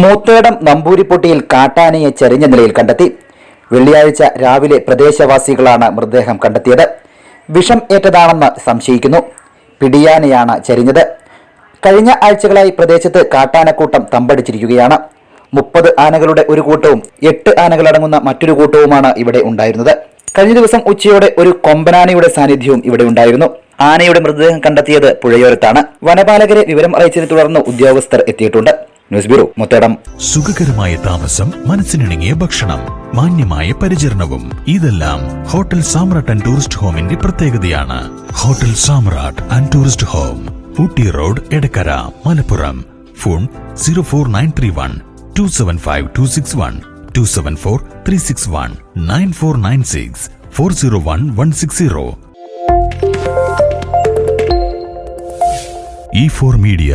മൂത്തേടം നമ്പൂരിപ്പൊട്ടിയിൽ കാട്ടാനയെ ചെറിഞ്ഞ നിലയിൽ കണ്ടെത്തി. വെള്ളിയാഴ്ച രാവിലെ പ്രദേശവാസികളാണ് മൃതദേഹം കണ്ടെത്തിയത്. വിഷം ഏറ്റതാണെന്ന് സംശയിക്കുന്നു. പിടിയാനയാണ് ചെരിഞ്ഞത്. കഴിഞ്ഞ ആഴ്ചകളായി പ്രദേശത്ത് കാട്ടാനക്കൂട്ടം തമ്പടിച്ചിരിക്കുകയാണ്. മുപ്പത് ആനകളുടെ ഒരു കൂട്ടവും എട്ട് ആനകളടങ്ങുന്ന മറ്റൊരു കൂട്ടവുമാണ് ഇവിടെ ഉണ്ടായിരുന്നത്. കഴിഞ്ഞ ദിവസം ഉച്ചയോടെ ഒരു കൊമ്പനാനയുടെ സാന്നിധ്യവും ഇവിടെ ഉണ്ടായിരുന്നു. ആനയുടെ മൃതദേഹം കണ്ടെത്തിയത് പുഴയോരത്താണ്. വനപാലകരെ വിവരം അറിയിച്ചതിനെ തുടർന്ന് ഉദ്യോഗസ്ഥർ എത്തിയിട്ടുണ്ട്. ന്യൂസ് ബ്യൂറോ മുത്തേടം സുഖകരമായ താമസം മനസ്സിനിണങ്ങിയ ഭക്ഷണം മാന്യമായ പരിചരണവും. ഇതെല്ലാം ഹോട്ടൽ സാമ്രാട്ട് ആൻഡ് ടൂറിസ്റ്റ് ഹോമിന്റെ പ്രത്യേകതയാണ്. Hotel Samrat and tourist home Ooty road Edakkara Malappuram. Phone zero four nine three one two seven five two six one two seven four three six one nine four nine six four zero one one six zero. E four media